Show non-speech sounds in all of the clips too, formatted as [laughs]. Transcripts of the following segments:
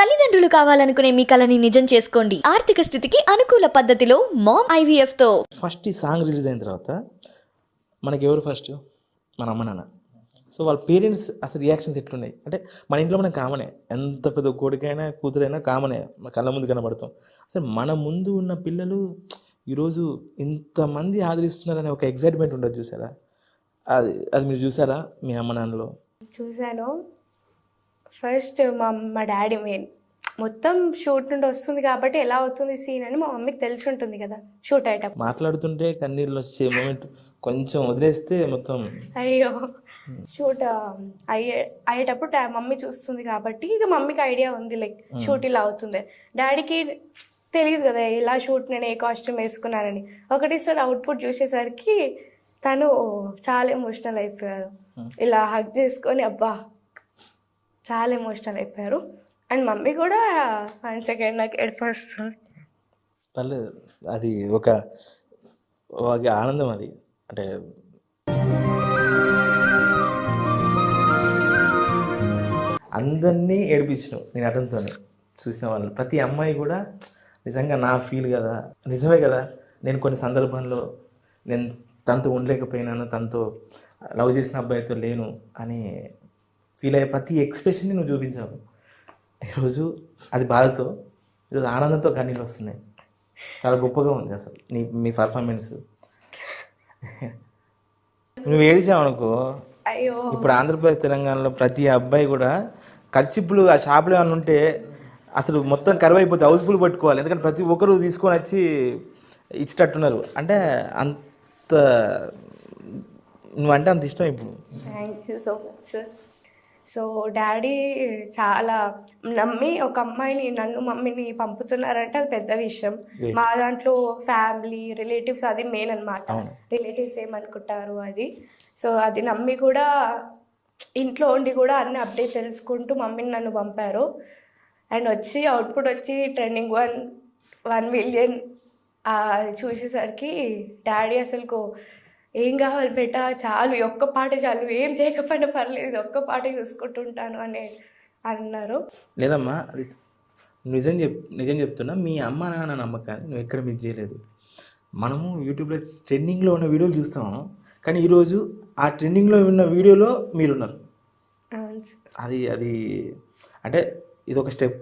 తల్లిదండ్రులు కావాలనుకునే మీ కలని నిజం చేసుకోండి. ఆర్థిక స్థితికి అనుకూల పద్ధతిలో మామ్ ఐవీఎఫ్తో ఫస్ట్ ఈ సాంగ్ రిలీజ్ అయిన తర్వాత మనకి ఎవరు ఫస్ట్ మన అమ్మ నాన్న. సో వాళ్ళ పేరెంట్స్ అసలు రియాక్షన్స్ ఎట్లున్నాయి? అంటే మన ఇంట్లో మనం కామనే ఎంత పెద్ద కొడుకైనా కూతురైనా కామనే మన కళ్ళ ముందు కనబడతాం. అసలు మన ముందు ఉన్న పిల్లలు ఈరోజు ఇంతమంది ఆదరిస్తున్నారనే ఒక ఎగ్జైట్మెంట్ ఉండదు చూసారా? అది అది మీరు చూసారా మీ అమ్మ నాన్నలో? చూశాను. ఫస్ట్ మా మా డాడీ మెయిన్ మొత్తం షూట్ నుండి వస్తుంది కాబట్టి ఎలా అవుతుంది సీన్ అని మా మమ్మీకి తెలిసి ఉంటుంది కదా షూట్ అయ్యేటప్పుడు. మాట్లాడుతుంటే కన్నీళ్ళు వచ్చే మూమెంట్ కొంచెం వదిలేస్తే మొత్తం అయ్యో. షూట్ అయ్యే అయ్యేటప్పుడు డా- మమ్మీ చూస్తుంది కాబట్టి ఇక మమ్మీకి ఐడియా ఉంది లైక్ షూట్ ఇలా అవుతుంది. డాడీకి తెలియదు కదా ఎలా షూట్ నేను ఏ కాస్ట్యూమ్ వేసుకున్నానని. ఒకటేసారి అవుట్పుట్ చూసేసరికి తను చాలా ఎమోషనల్ అయిపోయారు. ఇలా హగ్ చేసుకొని అబ్బా చాలా ఎమోషనల్ అయిపోయారు. అండ్ మమ్మీ కూడా వన్ సెకండ్ నాకు ఏర్పరుస్తుంది పర్లేదు. అది ఒక ఆనందం అది. అంటే అందరినీ ఏడిపించను నేను అటంతో చూసిన వాళ్ళు ప్రతి అమ్మాయి కూడా నిజంగా నా ఫీల్ కదా. నిజమే కదా. నేను కొన్ని సందర్భాల్లో నేను తనతో ఉండలేకపోయినాను తనతో లవ్ చేసిన అబ్బాయితో లేను అని ఫీల్ అయ్యే ప్రతి ఎక్స్ప్రెషన్ని నువ్వు చూపించావు. ఈరోజు అది బాధతో ఈరోజు ఆనందంతో కన్నీళ్ళు వస్తున్నాయి. చాలా గొప్పగా ఉంది అసలు నీ మీ పర్ఫార్మెన్స్ నువ్వు ఏడిచావు అనుకో అయ్యో. ఇప్పుడు ఆంధ్రప్రదేశ్ తెలంగాణలో ప్రతి అబ్బాయి కూడా ఖర్చిప్పులు ఆ షాపులో ఏమైనా ఉంటే అసలు మొత్తం కరువు అయిపోతే హౌస్ఫుల్ పట్టుకోవాలి. ఎందుకంటే ప్రతి ఒక్కరు తీసుకొని వచ్చి ఇచ్చేటట్టున్నారు. అంటే అంత నువ్వంటే అంత ఇష్టం ఇప్పుడు. Thank you so much sir so daddy చాలా నమ్మి ఒక అమ్మాయిని నన్ను మమ్మీని పంపుతున్నారంటే అది పెద్ద విషయం. మా దాంట్లో ఫ్యామిలీ రిలేటివ్స్ అది మెయిన్ అనమాట. రిలేటివ్స్ ఏమనుకుంటారు అది. సో అది నమ్మి కూడా ఇంట్లో ఉండి కూడా అన్ని అప్డేట్ తెలుసుకుంటూ మమ్మీని నన్ను పంపారు. అండ్ వచ్చి అవుట్పుట్ వచ్చి ట్రెండింగ్ వన్ వన్ మిలియన్ చూసేసరికి డాడీ అసలుకు ఏం కావాలి బేటా? చాలు ఒక్క పాట చాలు ఏం చేయకపోయినా పర్లేదు ఒక్క పాట చూసుకుంటుంటాను అని అన్నారు. లేదమ్మా అది నిజం చెప్ నిజం చెప్తున్నా మీ అమ్మ నాన్న నమ్మకాన్ని నువ్వు ఎక్కడ మిస్ చేయలేదు. మనము యూట్యూబ్లో ట్రెండింగ్లో ఉన్న వీడియోలు చూస్తాము కానీ ఈరోజు ఆ ట్రెండింగ్లో ఉన్న వీడియోలో మీరున్నారు. అది అది అంటే ఇది ఒక స్టెప్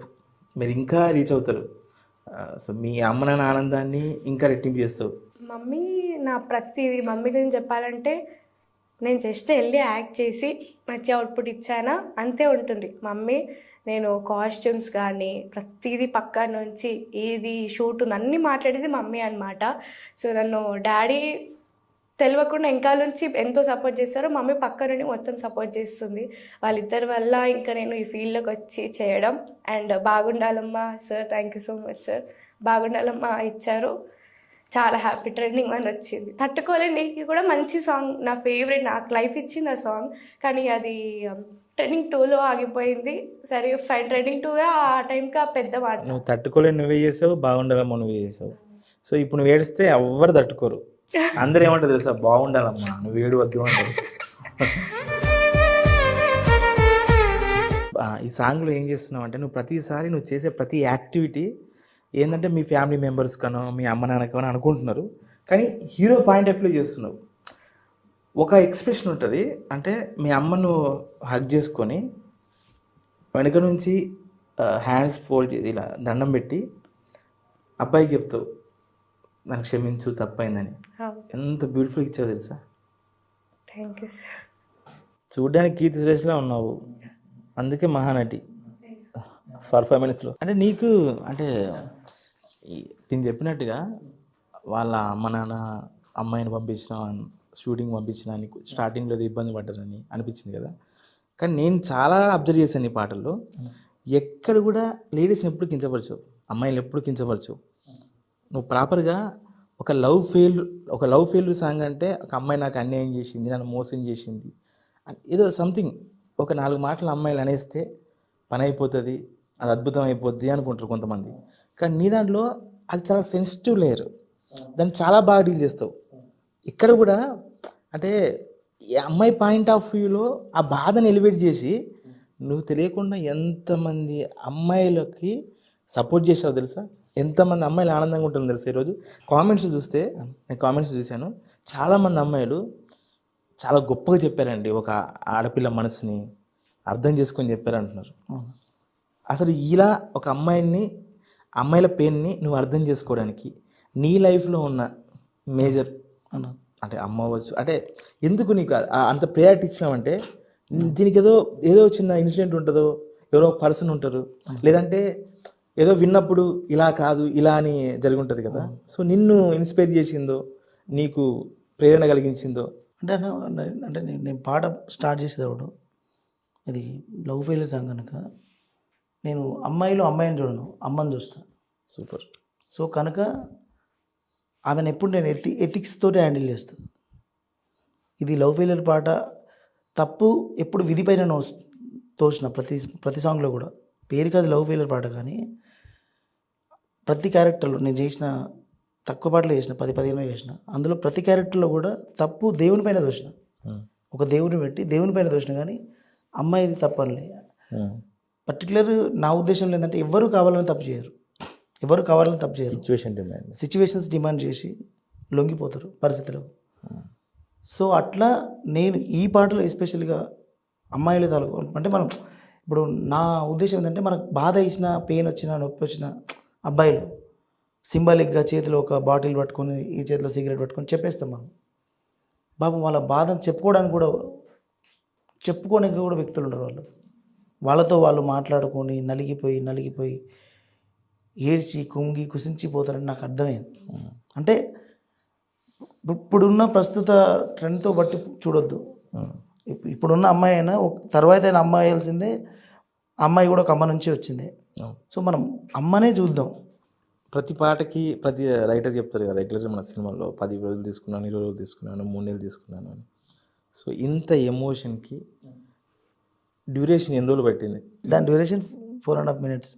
మీరు ఇంకా రీచ్ అవుతారు. సో మీ అమ్మ నాన్న ఆనందాన్ని ఇంకా రెట్టింపు చేస్తావు. మమ్మీ నా ప్రతిదీ మమ్మీ గురించి చెప్పాలంటే నేను జస్ట్ వెళ్ళి యాక్ట్ చేసి మంచి అవుట్పుట్ ఇచ్చానా? అంతే ఉంటుంది. మమ్మీ నేను కాస్ట్యూమ్స్ కానీ ప్రతిదీ పక్క నుంచి ఏది షూట్ అన్నీ మాట్లాడేది మమ్మీ అనమాట సో నన్ను డాడీ తెలియకుండా ఇంకా నుంచి ఎంతో సపోర్ట్ చేస్తారో మమ్మీ పక్క నుండి మొత్తం సపోర్ట్ చేస్తుంది. వాళ్ళిద్దరి వల్ల ఇంకా నేను ఈ ఫీల్డ్లోకి వచ్చి చేయడం. And బాగుండాలమ్మా sir. Thank you so much sir. బాగుండాలమ్మా ఇచ్చారు. చాలా హ్యాపీ ట్రెండింగ్ వన్ వచ్చింది. తట్టుకోలేని నీకు కూడా మంచి సాంగ్ నా ఫేవరెట్ నాకు లైఫ్ ఇచ్చింది ఆ సాంగ్ కానీ అది ట్రెండింగ్ టూలో ఆగిపోయింది. సరే ఫైన్ ట్రెండింగ్ టూ ఆ టైంకి ఆ పెద్ద మాట. నువ్వు తట్టుకోలేని నువ్వే చేసావు బాగుండాలమ్మా నువ్వే చేసావు. సో ఇప్పుడు నువ్వు ఏడిస్తే ఎవ్వరు తట్టుకోరు. అందరూ ఏమంటారు తెలుసా? బాగుండాలమ్మా నువ్వు ఏడు వద్దు అంటారు [laughs] ఈ సాంగ్లో ఏం చేస్తున్నావు అంటే నువ్వు ప్రతిసారి నువ్వు చేసే ప్రతి యాక్టివిటీ ఏంటంటే మీ ఫ్యామిలీ మెంబర్స్ కనో మీ అమ్మ నాన్నకనో అనుకుంటున్నారు. కానీ హీరో పాయింట్ ఆఫ్ వ్యూ చేస్తున్నావు. ఒక ఎక్స్ప్రెషన్ ఉంటుంది అంటే మీ అమ్మను హగ్ చేసుకొని వెనక నుంచి హ్యాండ్స్ ఫోల్డ్ ఇలా దండం పెట్టి అబ్బాయికి చెప్తావు నన్ను క్షమించు తప్పైందని. ఎంత బ్యూటిఫుల్ ఇచ్చావు తెలుసా? Thank you sir. చూడ్డానికి కీర్తి సురేష్లా ఉన్నావు. అందుకే మహానటి. పర్ఫార్మెన్స్లో అంటే నీకు అంటే నేను దీన్ని చెప్పినట్టుగా వాళ్ళ అమ్మ నాన్న అమ్మాయిని పంపించిన షూటింగ్ పంపించిన స్టార్టింగ్లో ఇబ్బంది పడ్డారని అనిపించింది కదా. కానీ నేను చాలా అబ్జర్వ్ చేశాను ఈ పాటల్లో. ఎక్కడ కూడా లేడీస్ని ఎప్పుడు కించపరచు అమ్మాయిలు ఎప్పుడు కించపరచు నువ్వు ప్రాపర్గా ఒక లవ్ ఫెయిల్ ఒక లవ్ ఫెయిల్యూర్ సాంగ్ అంటే ఒక అమ్మాయి నాకు అన్యాయం చేసింది నన్ను మోసం చేసింది. ఏదో సంథింగ్ ఒక నాలుగు మాటలు అమ్మాయిలు అనేస్తే పని అయిపోతుంది అది అద్భుతం అయిపోద్ది అనుకుంటారు కొంతమంది. కానీ నీ దాంట్లో అది చాలా సెన్సిటివ్ లేయర్ దాన్ని చాలా బాగా డీల్ చేస్తావు. ఇక్కడ కూడా అంటే ఈ అమ్మాయి పాయింట్ ఆఫ్ వ్యూలో ఆ బాధను ఎలివేట్ చేసి నువ్వు తెలియకుండా ఎంతమంది అమ్మాయిలకి సపోర్ట్ చేసావు తెలుసా? ఎంతమంది అమ్మాయిలు ఆనందంగా ఉంటుంది తెలుసా ఈరోజు? కామెంట్స్ చూస్తే నేను కామెంట్స్ చూశాను. చాలామంది అమ్మాయిలు చాలా గొప్పగా చెప్పారండి ఒక ఆడపిల్ల మనసుని అర్థం చేసుకొని చెప్పారంటున్నారు. అసలు ఇలా ఒక అమ్మాయిని అమ్మాయిల పెయిన్ని నువ్వు అర్థం చేసుకోవడానికి నీ లైఫ్లో ఉన్న మేజర్ అంటే అమ్మ అవ్వచ్చు. అంటే ఎందుకు నీకు అంత ప్రయారిటీ ఇచ్చినావంటే దీనికి ఏదో ఏదో చిన్న ఇన్సిడెంట్ ఉంటుందో ఎవరో పర్సన్ ఉంటారు. లేదంటే ఏదో విన్నప్పుడు ఇలా కాదు ఇలా అని జరిగి ఉంటుంది కదా సో నిన్ను ఇన్స్పైర్ చేసిందో నీకు ప్రేరణ కలిగించిందో? అంటే అంటే నేను నేను పాట స్టార్ట్ చేసేటప్పుడు ఇది లవ్ ఫెయిల్యూర్ సాంగ్ కనుక. నేను అమ్మాయిలో అమ్మాయిని చూడను అమ్మని చూస్తాను. సూపర్. సో కనుక ఆమెను ఎప్పుడు నేను ఎథి ఎథిక్స్ తోటి హ్యాండిల్ చేస్తాను. ఇది లవ్ ఫెయిలియర్ పాట తప్పు ఎప్పుడు విధిపైన తోచిన ప్రతి ప్రతి సాంగ్లో కూడా. పేరుకి అది లవ్ ఫెయిలియర్ పాట కానీ ప్రతి క్యారెక్టర్లో నేను చేసిన తక్కువ పాటలు చేసిన పది పదిహేను చేసిన అందులో ప్రతి క్యారెక్టర్లో కూడా తప్పు దేవుని పైన దోషిన ఒక దేవుని పెట్టి దేవుని పైన దోషిన కానీ అమ్మాయిది తప్పనిలే. పర్టికులర్ నా ఉద్దేశంలో ఏంటంటే ఎవరు కావాలని తప్పు చేయరు. ఎవరు కావాలని తప్పు చేయరు. సిచ్యువేషన్ డిమాండ్ సిచ్యువేషన్స్ డిమాండ్ చేసి లొంగిపోతారు పరిస్థితులకు సో అట్లా నేను ఈ పాటలో ఎస్పెషల్గా అమ్మాయిల తాలూకు అంటే మనం ఇప్పుడు నా ఉద్దేశం ఏంటంటే మనకు బాధ ఇచ్చిన పెయిన్ వచ్చిన నొప్పి వచ్చిన అబ్బాయిలు సింబాలిక్గా చేతిలో ఒక బాటిల్ పట్టుకొని ఈ చేతిలో సిగరెట్ పట్టుకొని చెప్పేస్తాం మనం. పాపం వాళ్ళ బాధను చెప్పుకోవడానికి కూడా చెప్పుకోనికి కూడా వ్యక్తులు ఉండరు వాళ్ళు. వాళ్ళతో వాళ్ళు మాట్లాడుకొని నలిగిపోయి నలిగిపోయి ఏడ్చి కుంగి కుసించిపోతారని నాకు అర్థమైంది. అంటే ఇప్పుడున్న ప్రస్తుత ట్రెండ్తో బట్టి చూడొద్దు. ఇప్పు- ఇప్పుడున్న అమ్మాయి అయినా తర్వాత అయినా అమ్మాయి అయ్యాల్సిందే అమ్మాయి కూడా ఒక అమ్మ నుంచి వచ్చిందే. సో మనం అమ్మనే చూద్దాం. ప్రతి పాటకి ప్రతి రైటర్ చెప్తారు కదా రెగ్యులర్గా మన సినిమాలో పది రోజులు తీసుకున్నాను ఇరవై రోజులు తీసుకున్నాను మూడు నెలలు తీసుకున్నాను అని. సో ఇంత ఎమోషన్కి డ్యూరేషన్ ఎన్ని రోజులు పట్టింది? దాని duration four and half minutes.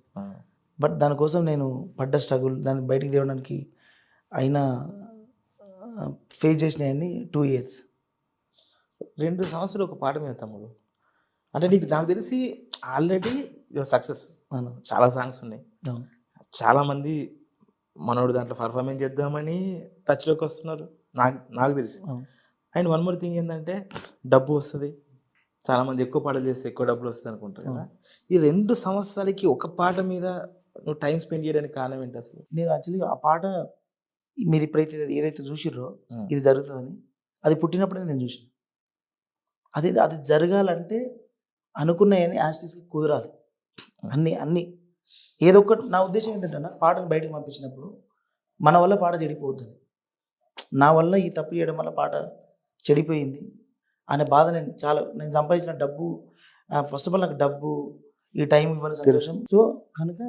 But దానికోసం నేను పడ్డ స్ట్రగుల్ దాన్ని బయటికి తేవడానికి అయినా ఫేస్ చేసినాయని టూ ఇయర్స్. రెండు సంవత్సరాలు ఒక పాట మీద తమ్ముడు. అంటే నీకు నాకు తెలిసి ఆల్రెడీ యువర్ సక్సెస్. చాలా సాంగ్స్ ఉన్నాయి. చాలామంది మనోడు దాంట్లో పర్ఫార్మెన్స్ చేద్దామని టచ్లోకి వస్తున్నారు. నాకు నాకు తెలిసి. అండ్ వన్ మోర్ థింగ్ ఏంటంటే డబ్బు వస్తుంది. చాలామంది ఎక్కువ పాటలు చేస్తే ఎక్కువ డబ్బులు వస్తుంది అనుకుంటారు కదా. ఈ రెండు సంవత్సరాలకి ఒక పాట మీద నువ్వు టైం స్పెండ్ చేయడానికి కారణం ఏంటి అసలు? నేను యాక్చువల్లీ ఆ పాట మీరు ఇప్పుడైతే ఏదైతే చూసిర్రో. ఇది జరుగుతుందని అది పుట్టినప్పుడే నేను చూసిన. అది అది జరగాలంటే అనుకున్నాయని యాస్టిస్కి కుదరాలి. అన్ని అన్ని. ఏదో ఒకటి నా ఉద్దేశం ఏంటంటే పాటను బయటకు పంపించినప్పుడు మన వల్ల పాట చెడిపోతుంది నా వల్ల ఈ తప్పు చేయడం వల్ల పాట చెడిపోయింది. అనే బాధ నేను చాలా నేను సంపాదించిన డబ్బు ఫస్ట్ ఆఫ్ ఆల్ నాకు డబ్బు ఈ టైం ఇవ్వని సంతోషం. సో కనుక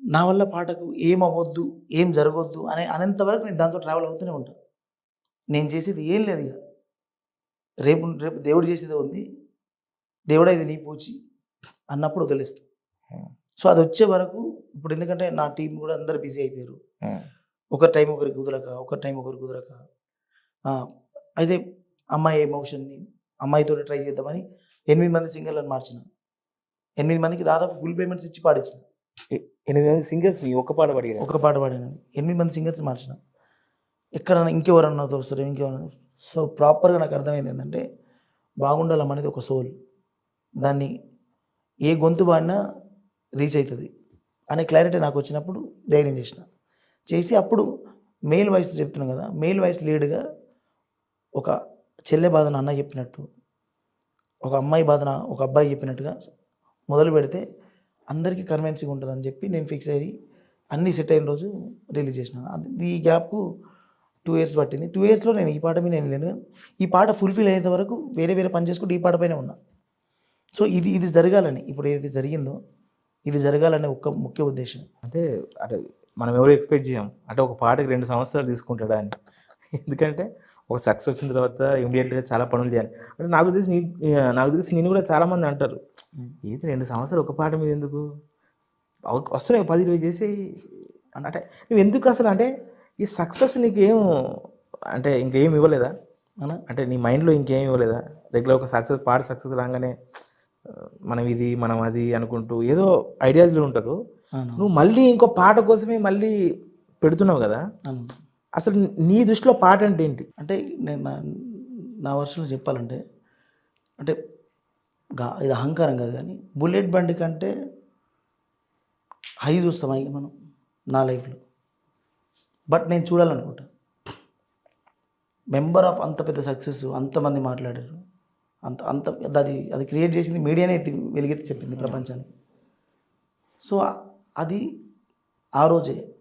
నా వల్ల పాటకు ఏం అవ్వద్దు ఏం జరగొద్దు అనే అనేంత వరకు నేను దాంతో ట్రావెల్ అవుతూనే ఉంటాను నేను చేసేది ఏం లేదు ఇక. రేపు రేపు దేవుడు చేసేది ఉంది. దేవుడా ఇది నీ పూచి అన్నప్పుడు వదిలేస్తాను సో అది వచ్చే వరకు ఇప్పుడు ఎందుకంటే నా టీం కూడా అందరు బిజీ అయిపోయారు. ఒక టైం ఒకరికి కుదరక ఒక టైం ఒకరికి కుదరక అయితే అమ్మాయి ఎమోషన్ని అమ్మాయితో ట్రై చేద్దామని ఎనిమిది మంది సింగర్లను మార్చిన. ఎనిమిది మందికి దాదాపు ఫుల్ పేమెంట్స్ ఇచ్చి పాడించిన ఎనిమిది మంది సింగర్స్ నీ ఒక్క పాట పడిగా ఒక పాట పాడాను. ఎనిమిది మంది సింగర్స్ మార్చిన. ఎక్కడన్నా ఇంకెవరన్నా వస్తారు ఇంకెవరన్నా సో ప్రాపర్గా నాకు అర్థమైంది ఏంటంటే బాగుండాలం అనేది ఒక సోల్. దాన్ని ఏ గొంతు పాడినా రీచ్ అవుతుంది అనే క్లారిటీ నాకు వచ్చినప్పుడు ధైర్యం చేసిన. చేసి అప్పుడు మేల్ వాయిస్ చెప్తున్నాను కదా మేల్ వాయిస్ లీడ్గా ఒక చెల్లె బాధన అన్న చెప్పినట్టు ఒక అమ్మాయి బాధన ఒక అబ్బాయి చెప్పినట్టుగా మొదలు పెడితే అందరికీ కన్వెన్సింగ్ ఉంటుందని చెప్పి నేను ఫిక్స్ అయ్యి అన్నీ సెట్ అయిన రోజు రిలీజ్ చేసిన. అది ఈ గ్యాప్కు టూ ఇయర్స్ పట్టింది. టూ ఇయర్స్లో నేను ఈ పాట మీద నేను లేను. ఈ పాట ఫుల్ఫిల్ అయ్యేంత వరకు వేరే వేరే పని చేసుకుంటూ ఈ పాట పైన ఉన్నా. సో ఇది ఇది జరగాలని ఇప్పుడు ఏదైతే జరిగిందో ఇది జరగాలనే ఒక ముఖ్య ఉద్దేశం. అంటే అంటే మనం ఎవరు ఎక్స్పెక్ట్ చేయం? అంటే ఒక పాటకి రెండు సంవత్సరాలు తీసుకుంటాడా అని. ఎందుకంటే ఒక సక్సెస్ వచ్చిన తర్వాత ఇమీడియట్గా చాలా పనులు చేయాలి. అంటే నాకు తెలిసి నీ నాకు తెలిసి నేను కూడా చాలా మంది అంటారు ఏది రెండు సంవత్సరాలు ఒక పాట మీద ఎందుకు? వస్తున్నాయి పది ఇరవై చేసి అంటే నువ్వు ఎందుకు అసలు అంటే ఈ సక్సెస్ నీకు ఏం అంటే ఇంకేం ఇవ్వలేదా? అంటే నీ మైండ్లో ఇంకేం ఇవ్వలేదా? రెగ్యులర్ ఒక సక్సెస్ పాట సక్సెస్ రాగానే మనం ఇది మనం అది అనుకుంటూ ఏదో ఐడియాస్లో ఉంటారు. నువ్వు మళ్ళీ ఇంకో పాట కోసమే మళ్ళీ పెడుతున్నావు కదా? అసలు నీ దృష్టిలో పాట అంటే ఏంటి? అంటే నేను నా నా వర్షంలో చెప్పాలంటే అంటే గా ఇది అహంకారం కాదు కానీ బుల్లెట్ బండి కంటే హై చూస్తాం అయ్యి మనం నా లైఫ్లో. బట్ నేను చూడాలనుకుంటా. మెంబర్ ఆఫ్ అంత పెద్ద సక్సెస్ అంతమంది మాట్లాడారు. అంత అంత అది అది క్రియేట్ చేసింది మీడియానే ఎత్తి వెలిగెత్తి చెప్పింది ప్రపంచానికి. సో అది ఆ రోజే.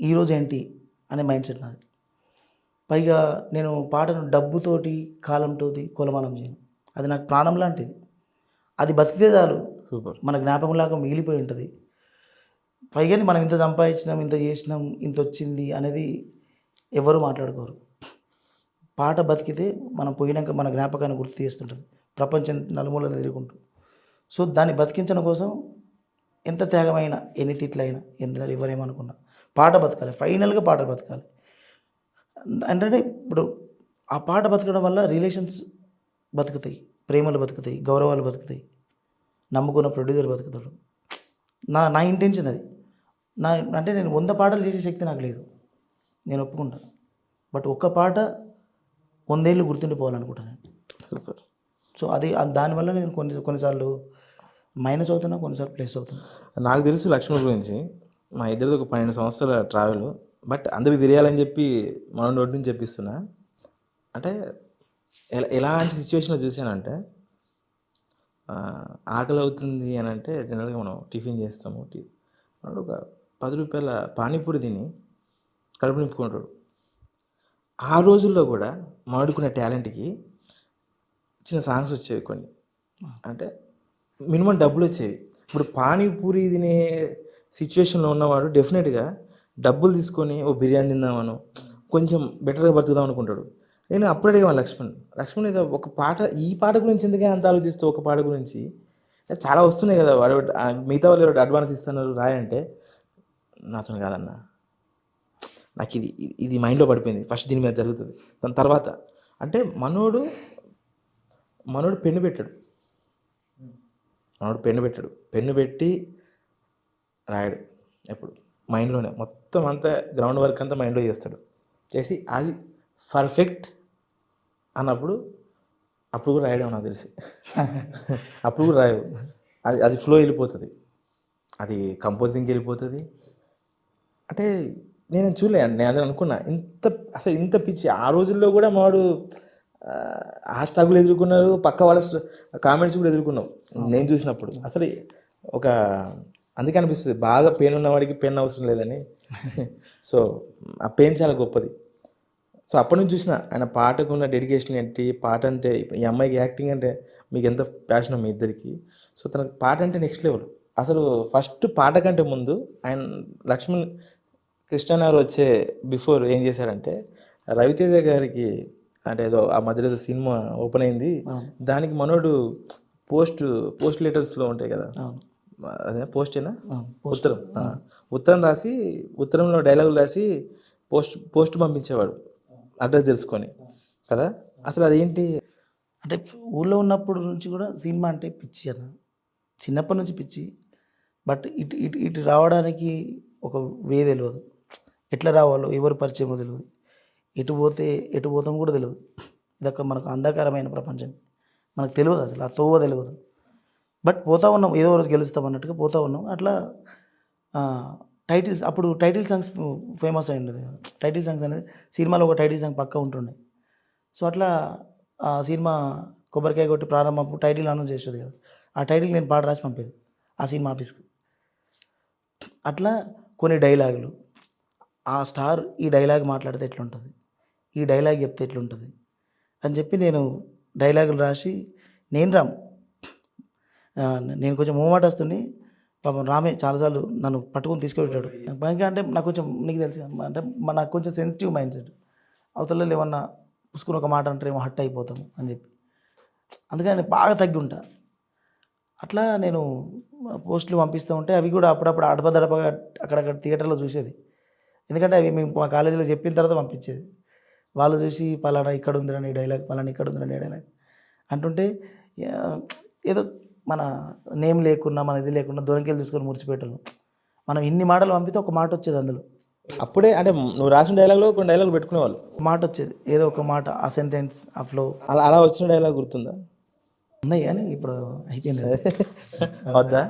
ఈ రోజు ఏంటి? అనే మైండ్ సెట్ నాది. పైగా నేను పాటను డబ్బుతోటి కాలంతోటి కొలమానం చేయను. అది నాకు ప్రాణం లాంటిది. అది బతికితే చాలు. సూపర్. మన జ్ఞాపకంలాగా మిగిలిపోయి ఉంటుంది. పైగా మనం ఇంత సంపాదించినాం ఇంత చేసినాం ఇంత వచ్చింది అనేది ఎవరు మాట్లాడుకోరు. పాట బతికితే మనం పోయినాక మన జ్ఞాపకాన్ని గుర్తు చేస్తుంటుంది. ప్రపంచం నలుమూల తిరుగుకుంటూ. సో దాన్ని బతికించడం కోసం ఎంత త్యాగమైనా ఎన్ని తిట్లైనా ఎంత ఎవరేమనుకున్నా పాట బతకాలి ఫైనల్గా పాట బతకాలి. అంటే ఇప్పుడు ఆ పాట బతకడం వల్ల రిలేషన్స్ బతుకుతాయి ప్రేమలు బతుకుతాయి గౌరవాలు బతుకుతాయి నమ్ముకున్న ప్రొడ్యూసర్ బతుకుతాడు. నా నా ఇంటెన్షన్ అది. నా అంటే నేను వంద పాటలు చేసే శక్తి నాకు లేదు. నేను ఒప్పుకుంటా. బట్ ఒక్క పాట వందేళ్ళు గుర్తుండిపోవాలనుకుంటాను సూపర్. సో అది దానివల్ల నేను కొన్ని కొన్నిసార్లు మైనస్ అవుతున్నా కొన్నిసార్లు ప్లస్ అవుతున్నా. నాకు తెలుసు లక్ష్మణ్ గురించి. మా ఇద్దరిది ఒక పన్నెండు సంవత్సరాల ట్రావెల్ బట్ అందరికి తెలియాలని చెప్పి మన నోటి నుంచి చెప్పిస్తున్నా. అంటే ఎలా ఎలాంటి సిచ్యువేషన్లో చూసానంటే ఆకలి అవుతుంది అని అంటే జనరల్గా మనం టిఫిన్ చేస్తాము. వాడు ఒక పది రూపాయల పానీపూరి తిని కడుపు నింపుకుంటాడు. ఆ రోజుల్లో కూడా మాడుకునే టాలెంట్కి చిన్న సాంగ్స్ వచ్చేవి కొన్ని. అంటే మినిమం డబ్బులు వచ్చేవి. ఇప్పుడు పానీపూరి తినే సిచ్యువేషన్లో ఉన్నవాడు డెఫినెట్గా డబ్బులు తీసుకొని ఓ బిర్యానీ తిందామను కొంచెం బెటర్గా బతుకుదాం అనుకుంటాడు. నేను అప్పుడు అడిగాను లక్ష్మణ్ లక్ష్మణ్ ఏదో ఒక పాట ఈ పాట గురించి ఎందుకే అంత ఆలోచిస్తూ ఒక పాట గురించి? చాలా వస్తున్నాయి కదా వాడు మిగతా వాళ్ళు ఎవరు అడ్వాన్స్ ఇస్తున్నారు రాయంటే నాతో కాదన్న. నాకు ఇది ఇది- ఇది మైండ్లో పడిపోయింది ఫస్ట్ దీని మీద జరుగుతుంది. దాని తర్వాత అంటే మనోడు మనోడు పెన్ను పెట్టాడు. మనోడు పెన్ను పెట్టాడు. పెన్ను పెట్టి రాయడు ఎప్పుడు. మైండ్లోనే. మొత్తం అంతా గ్రౌండ్ వర్క్ అంతా మైండ్లో చేస్తాడు. చేసి అది పర్ఫెక్ట్ అన్నప్పుడు అప్పుడు కూడా రాయడం నాకు తెలిసి. [laughs] అప్పుడు కూడా రాయవు అది అది ఫ్లో వెళ్ళిపోతుంది. అది కంపోజింగ్కి వెళ్ళిపోతుంది. అంటే నేను చూడలే నేను అదే అనుకున్నా. ఇంత అసలు ఇంత పిచ్చి. ఆ రోజుల్లో కూడా మావాడు ఆ, ఆ స్ట్రగుల్ ఎదుర్కొన్నారు పక్క వాళ్ళ కామెంట్స్ కూడా ఎదుర్కొన్నాం నేను చూసినప్పుడు. అసలు ఒక అందుకే అనిపిస్తుంది బాగా పెయిన్ ఉన్నవాడికి పెన్ అవసరం లేదని. సో ఆ పెయిన్ చాలా గొప్పది. సో అప్పటి నుంచి చూసిన ఆయన పాటకు ఉన్న డెడికేషన్ ఏంటి పాట అంటే ఈ అమ్మాయికి యాక్టింగ్ అంటే మీకు ఎంత ప్యాషన్ మీ ఇద్దరికి? సో తనకు పాట అంటే నెక్స్ట్ లెవెల్ అసలు ఫస్ట్ పాట కంటే ముందు ఆయన లక్ష్మణ్ కృష్ణనారు వచ్చే బిఫోర్ ఏం చేశారంటే రవితేజ గారికి అంటే ఏదో ఆ మధ్యలో సినిమా ఓపెన్ అయింది. దానికి మనోడు పోస్ట్ పోస్ట్ లెటర్స్లో ఉంటాయి కదా. అదే పోస్టేనా. ఉత్తరం. ఉత్తరం రాసి ఉత్తరంలో డైలాగులు రాసి పోస్ట్ పోస్ట్ పంపించేవాడు. అడ్రస్ తెలుసుకొని. కదా? అసలు అదేంటి? అంటే ఊళ్ళో ఉన్నప్పుడు నుంచి కూడా సినిమా అంటే పిచ్చి అన్న. చిన్నప్పటి నుంచి పిచ్చి. బట్ ఇటు ఇటు ఇటు రావడానికి ఒక వే తెలియదు ఎట్లా రావాలో ఎవరు పరిచయమో తెలియదు ఎటు పోతే ఎటు పోతాం కూడా తెలియదు ఇదొక మనకు అంధకారమైన ప్రపంచం. మనకు తెలియదు అసలు. ఆ తోవ తెలియదు బట్ పోతా ఉన్నాం ఏదో రోజు గెలుస్తాం అన్నట్టుగా పోతా ఉన్నాం. అట్లా టైటిల్స్ అప్పుడు టైటిల్ సాంగ్స్ ఫేమస్ అయి ఉండేది టైటిల్ సాంగ్స్ అనేది సినిమాలో ఒక టైటిల్ సాంగ్ పక్కా ఉంటుండే. సో అట్లా ఆ సినిమా కొబ్బరికాయ కొట్టి ప్రారంభం టైటిల్ అనౌన్స్ చేసేది కదా. ఆ టైటిల్ నేను పాట రాసి పంపేది ఆ సినిమా ఆఫీస్కి. అట్లా కొన్ని డైలాగులు ఆ స్టార్ ఈ డైలాగ్ మాట్లాడితే ఎట్లుంటుంది ఈ డైలాగ్ చెప్తే ఎట్లుంటుంది అని చెప్పి నేను డైలాగులు రాసి నేను రామ్ నేను కొంచెం మూమాట వస్తుంది పాపం రామే చాలాసార్లు నన్ను పట్టుకొని తీసుకెళ్ళాడు ఇంకా అంటే నాకు కొంచెం నీకు తెలుసు అంటే నాకు కొంచెం సెన్సిటివ్ మైండ్ సెట్ అవతల ఏమన్నా పుసుకుని ఒక మాట అంటే ఏమో హట్ అయిపోతాము అని చెప్పి. అందుకని నేను బాగా తగ్గి ఉంటా. అట్లా నేను పోస్టులు పంపిస్తూ ఉంటే అవి కూడా అప్పుడప్పుడు అడపదడపగా అక్కడక్కడ థియేటర్లో చూసేది. ఎందుకంటే అవి మేము మా కాలేజీలో చెప్పిన తర్వాత పంపించేది. వాళ్ళు చూసి పలానా ఇక్కడ ఉందిరని డైలాగ్ పలానా ఇక్కడ ఉందిరని డైలాగ్ అంటుంటే ఏదో మన నేమ్ లేకున్నా మన ఇది లేకుండా దూరంకెళ్ళి తీసుకొని మురిచిపెట్టాను మనం ఇన్ని మాటలు పంపితే ఒక మాట వచ్చేది అందులో. అప్పుడే అంటే నువ్వు రాసిన డైలాగ్లో కొన్ని డైలాగ్ పెట్టుకునేవాళ్ళు? ఒక మాట వచ్చేది. ఏదో ఒక మాట ఆ సెంటెన్స్ ఆ ఫ్లో అలా అలా వచ్చిన డైలాగ్ గుర్తుందా? ఉన్నాయి కానీ ఇప్పుడు అయిపోయింది. [laughs] వద్దా.